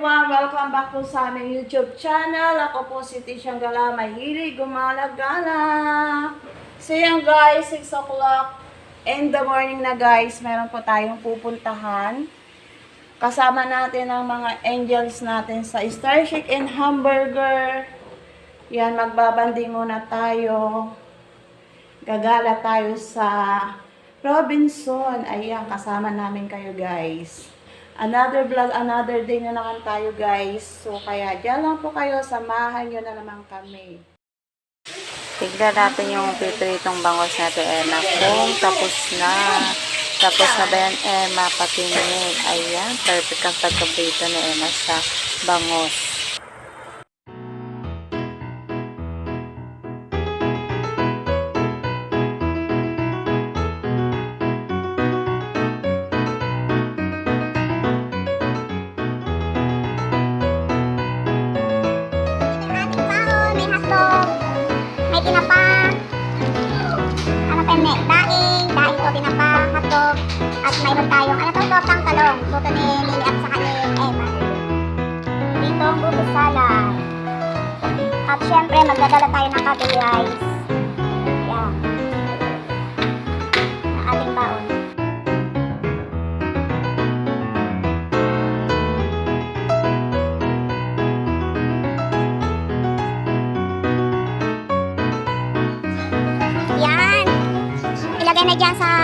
everyone! Welcome back po sa aming YouTube channel. Ako po si Tisyang Gala, mahilig gumala-gala. So yan guys, 6 o'clock in the morning na guys, meron po tayong pupuntahan. Kasama natin ang mga angels natin sa Star Shake and Hamburger. Yan, magbabanding muna tayo. Gagala tayo sa Robinson. Ayan, kasama namin kayo guys. Another vlog, another day na naman tayo guys. So kaya dyan lang po kayo, samahan nyo na naman kami. Tignan natin yung pipritong bangos natin, Emma. Kung tapos na. Tapos na ba yan, Emma? Patingin. Ayan, perfect ang pagkaprito ni Emma sa bangos. At mayroon tayong, ano to, tortang talong, luto ni Lily at saka ni Emma. Dito ang buko salad. At syempre, magdadala tayo ng kape guys. Yan. Ang baon. Yan. Ilagay na dyan sa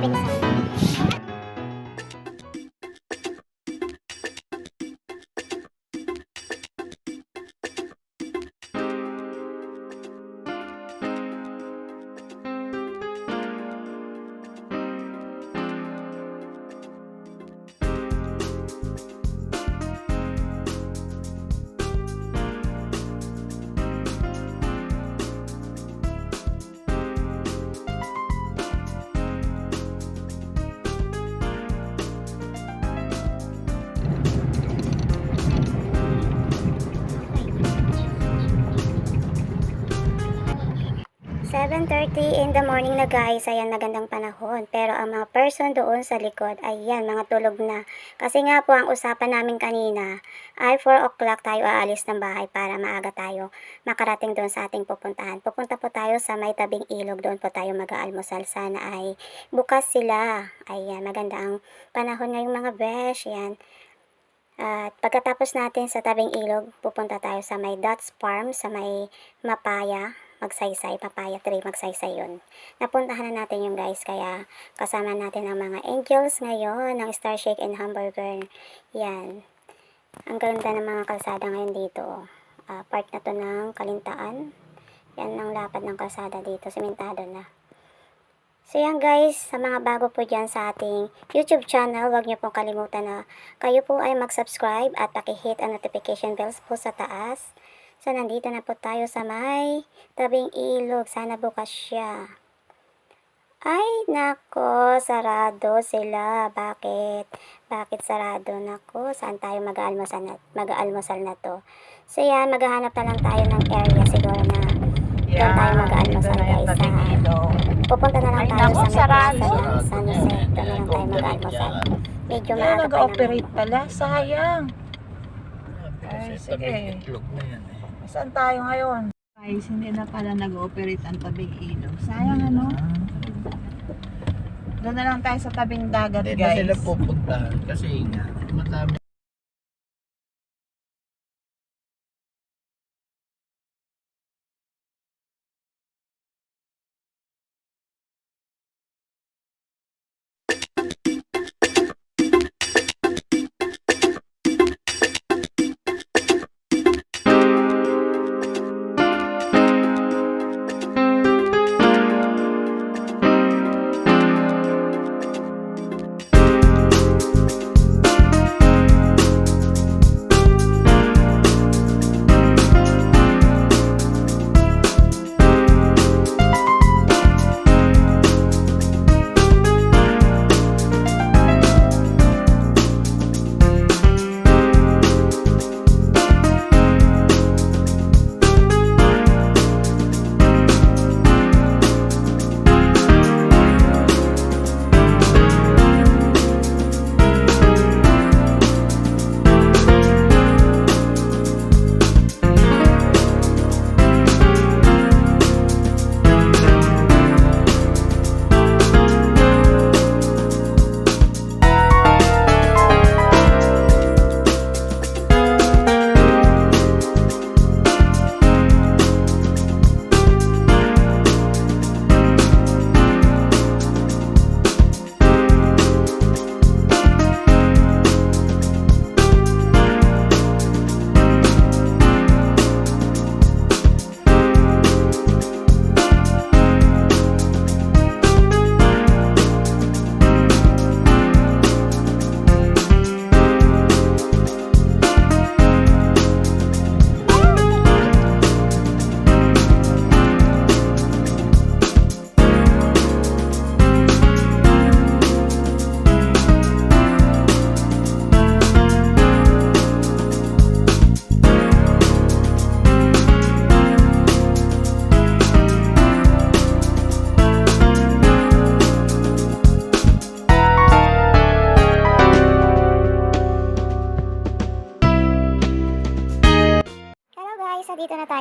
topics 7.30 in the morning na guys, ayan magandang panahon. Pero ang mga person doon sa likod, ayan mga tulog na. Kasi nga po ang usapan namin kanina ay 4 o'clock tayo aalis ng bahay para maaga tayo makarating doon sa ating pupuntahan. Pupunta po tayo sa may tabing ilog, doon po tayo mag-aalmusal. Sana ay bukas sila. Ayan, maganda ang panahon ngayong mga besh, ayan. At pagkatapos natin sa tabing ilog, pupunta tayo sa may Dots Farm, sa may Mapaya magsaysay, papaya tree, magsaysay yun. Napuntahan na natin yung guys, kaya kasama natin ang mga angels ngayon ng Star Shake and Hamburger. Yan. Ang ganda ng mga kalsada ngayon dito. Ah, part na to ng kalintaan. Yan ang lapad ng kalsada dito, simentado na. So yan guys, sa mga bago po dyan sa ating YouTube channel, huwag niyo pong kalimutan na kayo po ay mag-subscribe at pakihit ang notification bells po sa taas. So nandito na po tayo sa may tabing ilog. Sana bukas siya. Ay, nako, sarado sila. Bakit? Bakit sarado? Nako, saan tayo mag-aalmusal na, mag-aalmusal na to? So yan, maghahanap na lang tayo ng area siguro na doon tayo mag-aalmusal guys. Sa, pupunta na lang Ay, tayo nako, sa sarado. plaza ng San Jose. Doon na lang tayo mag-aalmusal. Medyo maaga pa naman. nag-operate pala, sayang. Ay, sige. Itlog na yan eh. Saan tayo ngayon? Guys, hindi na pala nag-operate ang tabing ilog. Sayang ano? Doon na lang tayo sa tabing dagat Hindi na guys. sila pupuntahan kasi nga, madami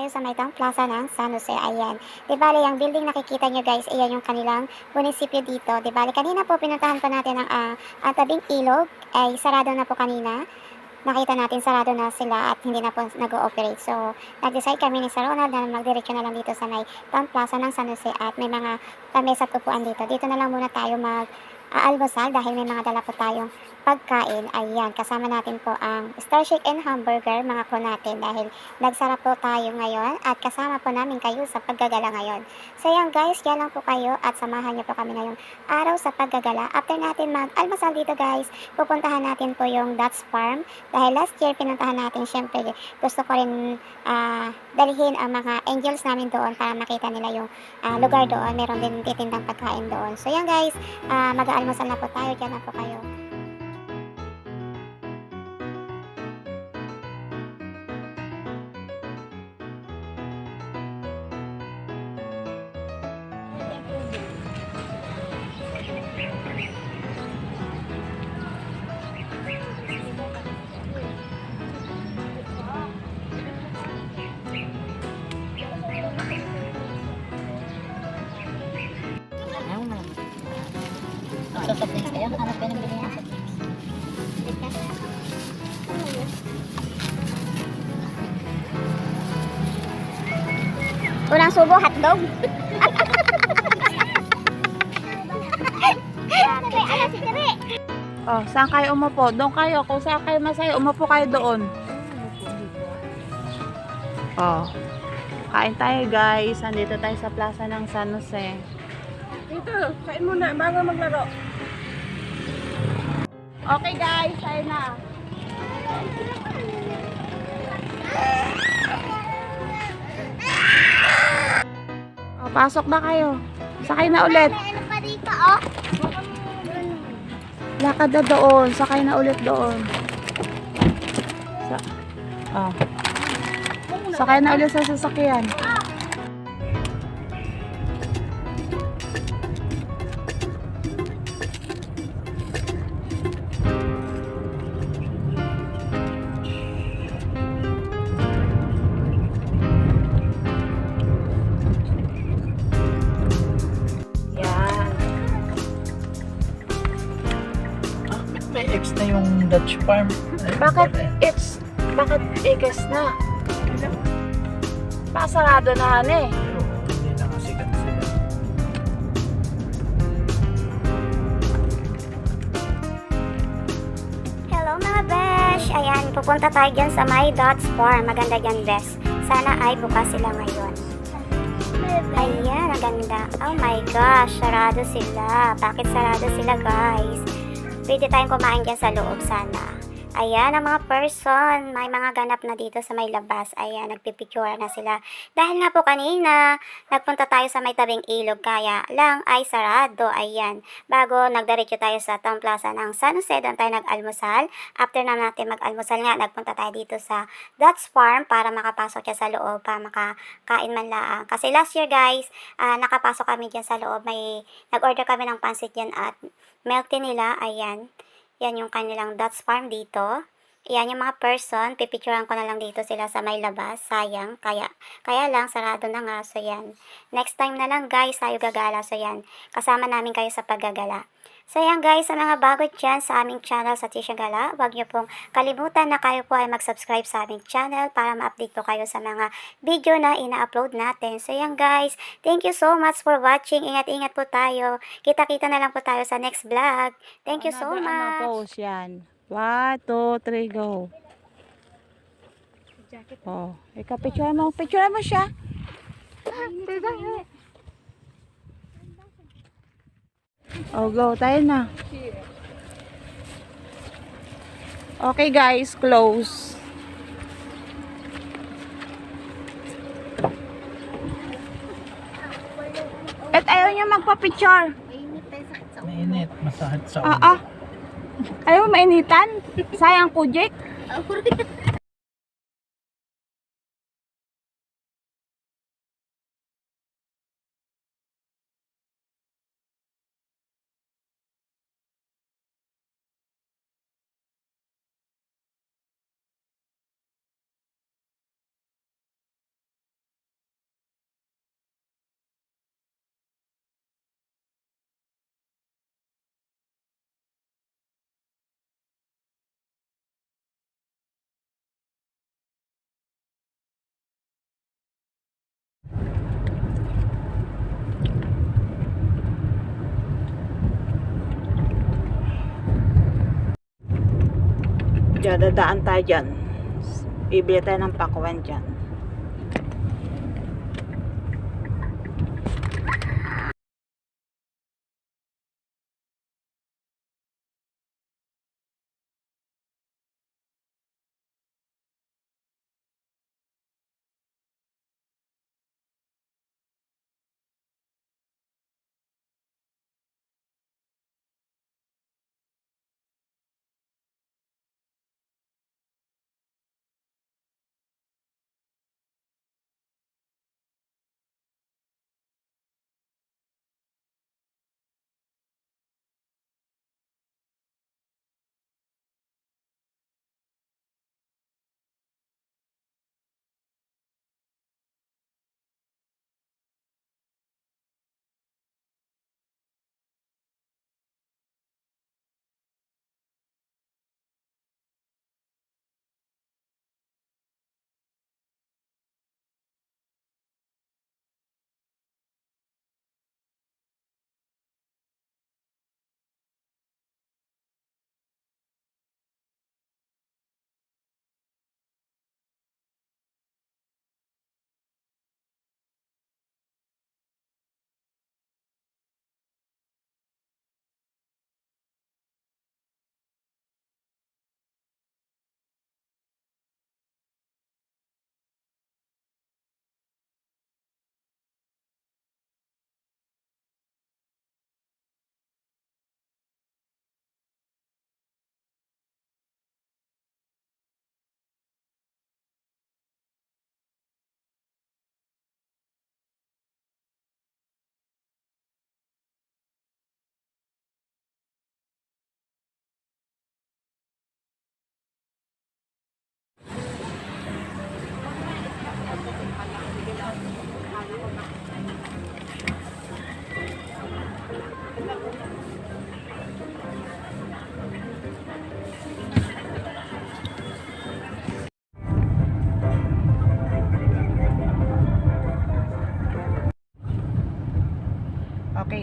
tayo sa Maitang Plaza ng San Jose. Ayan. Di bali, yung building nakikita nyo guys, iyan yung kanilang munisipyo dito. Di bali, kanina po pinuntahan po natin ang, ah, ang tabing ilog. Ay, sarado na po kanina. Nakita natin sarado na sila at hindi na po nag-ooperate. So, nag-decide kami ni Sir Ronald na magdiretso na lang dito sa may Town Plaza ng San Jose at may mga tamis at upuan dito. Dito na lang muna tayo mag aalmusal dahil may mga dala po tayong pagkain. Ayan, kasama natin po ang Star Shake and Hamburger, mga crew natin dahil nagsarap po tayo ngayon at kasama po namin kayo sa paggagala ngayon. So yan guys, yan lang po kayo at samahan niyo po kami ngayong araw sa paggagala. After natin mag-almusal dito guys, pupuntahan natin po yung Dutch Farm dahil last year pinuntahan natin, syempre gusto ko rin ah, dalhin ang mga angels namin doon para makita nila yung ah, lugar doon. Meron din titindang pagkain doon. So yan guys, ah, mag-aalmusal na po tayo. Diyan na po kayo. Magsasaplays kayo? Hanap kayo ng bilihan sa place. Unang subo, hotdog. Oh, saan kayo umupo? Doon kayo. Kung saan kayo masaya, umupo kayo doon. Oh. Kain tayo guys. Andito tayo sa plaza ng San Jose. Dito, kain muna bago maglaro. Okay guys, tayo na. Oh, pasok na kayo. Sakay na ulit. Ano oh? Lakad na doon. Sakay na ulit doon. Sa ah. Sakay na ulit sa sasakyan. Farm? Bakit it's bakit igas na? Pasarado na han eh. Hindi nakasikat sila. Hello mga besh! Ayan, pupunta tayo dyan sa My Dots Farm. Maganda dyan, besh. Sana ay bukas sila ngayon. Ayan, ang ganda. Oh my gosh, sarado sila. Bakit sarado sila, guys? Pwede tayong kumain dyan sa loob sana. Ayan, ang mga person. May mga ganap na dito sa may labas. Ayan, nagpipicture na sila. Dahil nga po kanina, nagpunta tayo sa may tabing ilog. Kaya lang ay sarado. Ayan. Bago nagdiretso tayo sa Town Plaza ng San Jose, doon tayo nag-almusal. After na natin mag-almusal nga, nagpunta tayo dito sa Dutch Farm para makapasok siya sa loob, para makakain man lang. Kasi last year guys, ah, nakapasok kami dyan sa loob. May nag-order kami ng pansit dyan at milk nila. Ayan. Yan yung kanilang Dutch Farm dito. Yan yung mga person, pipicturean ko na lang dito sila sa may labas. Sayang, kaya, kaya lang, sarado na nga. So yan. Next time na lang guys, tayo gagala. So yan, kasama namin kayo sa paggagala. So yan guys, sa mga bago dyan sa aming channel sa Tisha Gala, huwag niyo pong kalimutan na kayo po ay mag-subscribe sa aming channel para ma-update po kayo sa mga video na ina-upload natin. So yan guys, thank you so much for watching. Ingat-ingat po tayo. Kita-kita na lang po tayo sa next vlog. Thank you so Another, much. Ano pose yan. One, two, three, go. Oh, ikaw picture mo. Picture mo siya. Oh, go. Tayo na. Okay guys, close. At ayaw niya magpa-picture. Mainit, masakit sa Ah, ulo. ah. Ayaw mainitan? Sayang ko, Jake. Diyan, dadaan tayo dyan. Bibili tayo ng pakwan dyan.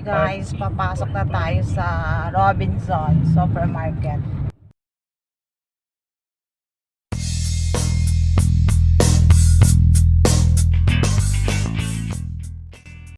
Guys, papasok na tayo sa Robinson Supermarket.